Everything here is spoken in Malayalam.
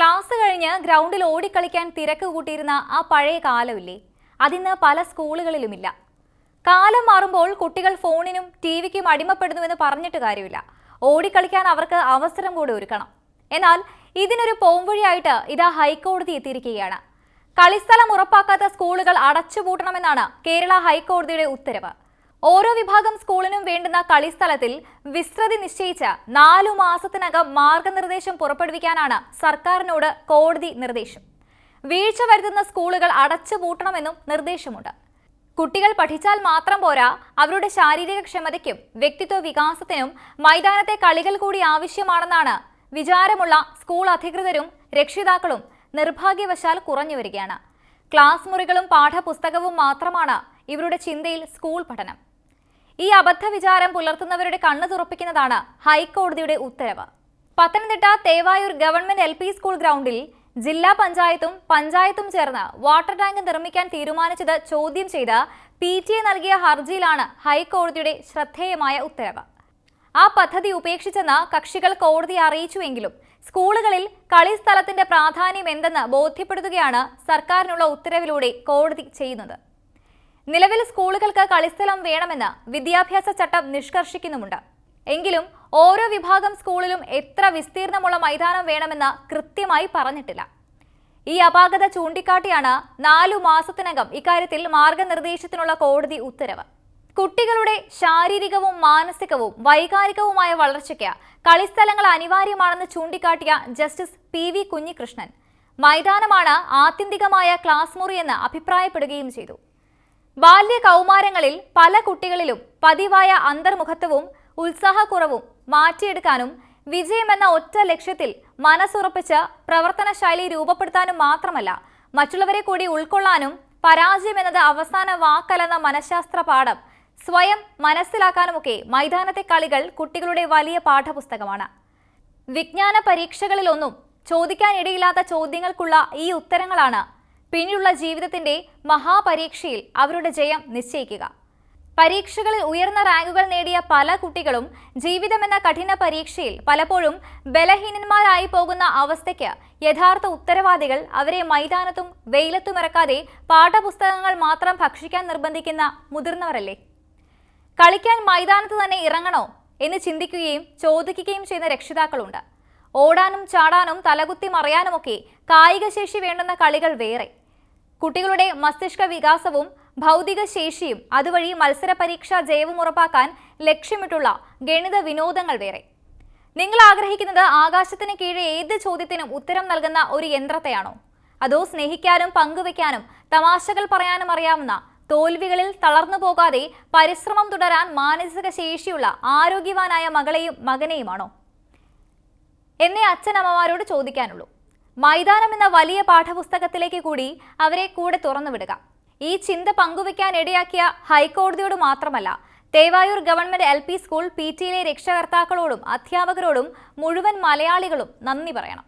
ക്ലാസ് കഴിഞ്ഞ് ഗ്രൗണ്ടിൽ ഓടിക്കളിക്കാൻ തിരക്ക് കൂട്ടിയിരുന്ന ആ പഴയ കാലമില്ലേ? അതിന്ന് പല സ്കൂളുകളിലുമില്ല. കാലം മാറുമ്പോൾ കുട്ടികൾ ഫോണിനും ടി വിക്കും അടിമപ്പെടുന്നുവെന്ന് പറഞ്ഞിട്ട് കാര്യമില്ല. ഓടിക്കളിക്കാൻ അവർക്ക് അവസരം കൂടി ഒരുക്കണം. എന്നാൽ ഇതിനൊരു പോംവഴിയായിട്ട് ഇതാ ഹൈക്കോടതി എത്തിയിരിക്കുകയാണ്. കളിസ്ഥലം ഉറപ്പാക്കാത്ത സ്കൂളുകൾ അടച്ചുപൂട്ടണമെന്നാണ് കേരള ഹൈക്കോടതിയുടെ ഉത്തരവ്. ഓരോ വിഭാഗം സ്കൂളിനും വേണ്ടുന്ന കളിസ്ഥലത്തിൽ വിസ്തൃതി നിശ്ചയിച്ച നാലു മാസത്തിനകം മാർഗനിർദ്ദേശം പുറപ്പെടുവിക്കാനാണ് സർക്കാരിനോട് കോടതി നിർദ്ദേശം. വീഴ്ച വരുത്തുന്ന സ്കൂളുകൾ അടച്ചുപൂട്ടണമെന്നും നിർദ്ദേശമുണ്ട്. കുട്ടികൾ പഠിച്ചാൽ മാത്രം പോരാ അവരുടെ ശാരീരിക ക്ഷമതയ്ക്കും വ്യക്തിത്വ വികാസത്തിനും മൈതാനത്തെ കളികൾ കൂടി ആവശ്യമാണെന്നാണ് വിചാരമുള്ള സ്കൂൾ അധികൃതരും രക്ഷിതാക്കളും നിർഭാഗ്യവശാൽ കുറഞ്ഞു വരികയാണ്. ക്ലാസ് മുറികളും പാഠപുസ്തകവും മാത്രമാണ് ഇവരുടെ ചിന്തയിൽ സ്കൂൾ പഠനം. ഈ അബദ്ധ വിചാരം പുലർത്തുന്നവരുടെ കണ്ണു തുറപ്പിക്കുന്നതാണ് ഹൈക്കോടതിയുടെ ഉത്തരവ്. Pathanamthitta Thevayur government L school ഗ്രൗണ്ടിൽ ജില്ലാ പഞ്ചായത്തും പഞ്ചായത്തും ചേർന്ന് വാട്ടർ ടാങ്ക് നിർമ്മിക്കാൻ തീരുമാനിച്ചത് ചോദ്യം ചെയ്ത് പി ടി എ നൽകിയ ഹർജിയിലാണ് ഹൈക്കോടതിയുടെ ശ്രദ്ധേയമായ ഉത്തരവ്. ആ പദ്ധതി ഉപേക്ഷിച്ചെന്ന് കക്ഷികൾ കോടതിയെ അറിയിച്ചുവെങ്കിലും സ്കൂളുകളിൽ കളിസ്ഥലത്തിന്റെ പ്രാധാന്യം എന്തെന്ന് ബോധ്യപ്പെടുത്തുകയാണ് സർക്കാരിനുള്ള ഉത്തരവിലൂടെ കോടതി ചെയ്യുന്നത്. നിലവിൽ സ്കൂളുകൾക്ക് കളിസ്ഥലം വേണമെന്ന് വിദ്യാഭ്യാസ ചട്ടം നിഷ്കർഷിക്കുന്നുമുണ്ട്. എങ്കിലും ഓരോ വിഭാഗം സ്കൂളിലും എത്ര വിസ്തീർണമുള്ള മൈതാനം വേണമെന്ന് കൃത്യമായി പറഞ്ഞിട്ടില്ല. ഈ അപാകത ചൂണ്ടിക്കാട്ടിയാണ് നാലു മാസത്തിനകം ഇക്കാര്യത്തിൽ മാർഗനിർദ്ദേശത്തിനുള്ള കോടതി ഉത്തരവ്. കുട്ടികളുടെ ശാരീരികവും മാനസികവും വൈകാരികവുമായ വളർച്ചയ്ക്ക് കളിസ്ഥലങ്ങൾ അനിവാര്യമാണെന്ന് ചൂണ്ടിക്കാട്ടിയ ജസ്റ്റിസ് പി വി കുഞ്ഞികൃഷ്ണൻ. മൈതാനമാണ് ആത്യന്തികമായ ക്ലാസ് മുറിയെന്ന് അഭിപ്രായപ്പെടുകയും ചെയ്തു. ബാല്യ കൗമാരങ്ങളിൽ പല കുട്ടികളിലും പതിവായ അന്തർമുഖത്വവും ഉത്സാഹക്കുറവും മാറ്റിയെടുക്കാനും വിജയമെന്ന ഒറ്റ ലക്ഷ്യത്തിൽ മനസ്സുറപ്പിച്ച് പ്രവർത്തനശൈലി രൂപപ്പെടുത്താനും മാത്രമല്ല മറ്റുള്ളവരെ കൂടി ഉൾക്കൊള്ളാനും പരാജയം എന്നത് അവസാന വാക്കലെന്ന മനഃശാസ്ത്ര പാഠം സ്വയം മനസ്സിലാക്കാനുമൊക്കെ മൈതാനത്തെ കളികൾ കുട്ടികളുടെ വലിയ പാഠപുസ്തകമാണ്. വിജ്ഞാന പരീക്ഷകളിലൊന്നും ചോദിക്കാനിടയില്ലാത്ത ചോദ്യങ്ങൾക്കുള്ള ഈ ഉത്തരങ്ങളാണ് പിന്നീടുള്ള ജീവിതത്തിന്റെ മഹാപരീക്ഷയിൽ അവരുടെ ജയം നിശ്ചയിക്കുക. പരീക്ഷകളിൽ ഉയർന്ന റാങ്കുകൾ നേടിയ പല കുട്ടികളും ജീവിതമെന്ന കഠിന പരീക്ഷയിൽ പലപ്പോഴും ബലഹീനന്മാരായി പോകുന്ന അവസ്ഥയ്ക്ക് യഥാർത്ഥ ഉത്തരവാദികൾ അവരെ മൈതാനത്തും വെയിലത്തുമിറക്കാതെ പാഠപുസ്തകങ്ങൾ മാത്രം ഭക്ഷിക്കാൻ നിർബന്ധിക്കുന്ന മുതിർന്നവരല്ലേ? കളിക്കാൻ മൈതാനത്ത് തന്നെ ഇറങ്ങണോ എന്ന് ചിന്തിക്കുകയും ചോദിക്കുകയും ചെയ്യുന്ന രക്ഷിതാക്കളുണ്ട്. ഓടാനും ചാടാനും തലകുത്തി മറിയാനുമൊക്കെ കായികശേഷി വേണ്ടുന്ന കളികൾ വേറെ. കുട്ടികളുടെ മസ്തിഷ്ക വികാസവും ഭൗതിക ശേഷിയും അതുവഴി മത്സര പരീക്ഷാ ജയവും ഉറപ്പാക്കാൻ ലക്ഷ്യമിട്ടുള്ള ഗണിത വിനോദങ്ങൾ വേറെ. നിങ്ങൾ ആഗ്രഹിക്കുന്നത് ആകാശത്തിന് കീഴെ ഏത് ചോദ്യത്തിനും ഉത്തരം നൽകുന്ന ഒരു യന്ത്രത്തെയാണോ? അതോ സ്നേഹിക്കാനും പങ്കുവെക്കാനും തമാശകൾ പറയാനും അറിയാവുന്ന തോൽവികളിൽ തളർന്നു പോകാതെ പരിശ്രമം തുടരാൻ മാനസിക ശേഷിയുള്ള ആരോഗ്യവാനായ മകളെയും മകനെയുമാണോ? എന്നേ അച്ഛനമ്മമാരോട് ചോദിക്കാനുള്ളൂ. മൈതാനം എന്ന വലിയ പാഠപുസ്തകത്തിലേക്ക് കൂടി അവരെ കൂടെ തുറന്നുവിടുക. ഈ ചിന്ത പങ്കുവെക്കാൻ ഇടയാക്കിയ ഹൈക്കോടതിയോട് മാത്രമല്ല Thevayur government L P school P ടിയിലെ രക്ഷകർത്താക്കളോടും അധ്യാപകരോടും മുഴുവൻ മലയാളികളും നന്ദി പറയണം.